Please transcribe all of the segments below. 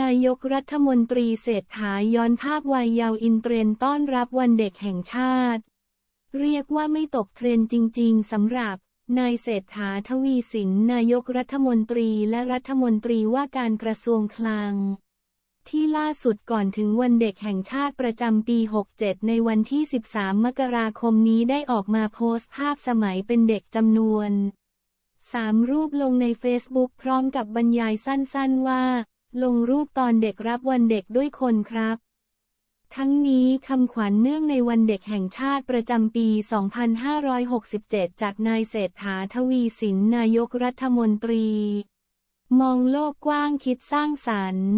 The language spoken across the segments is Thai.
นายกรัฐมนตรีเศรษฐาย้อนภาพวัยเยาว์อินเทรนต้อนรับวันเด็กแห่งชาติ เรียกว่าไม่ตกเทรนจริง ๆสำหรับ นายเศรษฐาทวีสินนายกรัฐมนตรีและรัฐมนตรีว่าการกระทรวงคลัง ที่ล่าสุดก่อนถึงวันเด็กแห่งชาติประจำปี 67 ในวันที่ 13 มกราคมนี้ได้ออกมาโพสต์ภาพสมัยเป็นเด็กจำนวนสามรูปลงในเฟซบุ๊กพร้อมกับบรรยายสั้นๆว่า ลงรูปตอนเด็กรับวันเด็กด้วยคนครับ ทั้งนี้คำขวัญเนื่องในวันเด็กแห่งชาติประจำปี 2567 จากนายเศรษฐาทวีสินนายกรัฐมนตรี มองโลกกว้างคิดสร้างสรรค์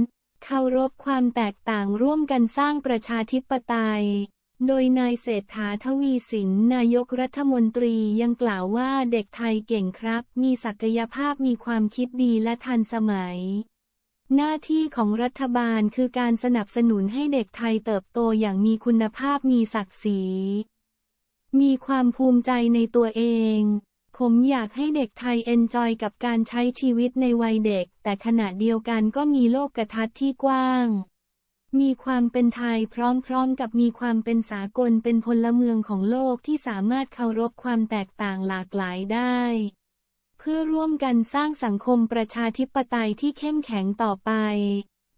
เคารพความแตกต่างร่วมกันสร้างประชาธิปไตย โดยนายเศรษฐาทวีสินนายกรัฐมนตรียังกล่าวว่าเด็กไทยเก่งครับ มีศักยภาพมีความคิดดีและทันสมัย หน้าที่ของรัฐบาลคือการสนับสนุนให้เด็กไทยเติบโตอย่างมีคุณภาพมีศักดิ์ศรี มีความภูมิใจในตัวเอง ผมอยากให้เด็กไทยเอนจอยกับการใช้ชีวิตในวัยเด็ก แต่ขณะเดียวกันก็มีโลกกระทัดที่กว้าง มีความเป็นไทยพร้อมๆกับมีความเป็นสากลเป็นพลเมืองของโลกที่สามารถเคารพความแตกต่างหลากหลายได้ เพื่อร่วมกันสร้างสังคมประชาธิปไตยที่เข้มแข็งต่อไป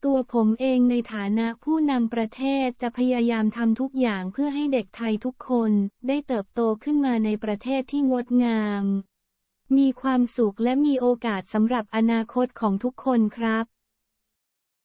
ตัวผมเองในฐานะผู้นำประเทศจะพยายามทำทุกอย่างเพื่อให้เด็กไทยทุกคนได้เติบโตขึ้นมาในประเทศที่งดงาม มีความสุขและมีโอกาสสำหรับอนาคตของทุกคนครับ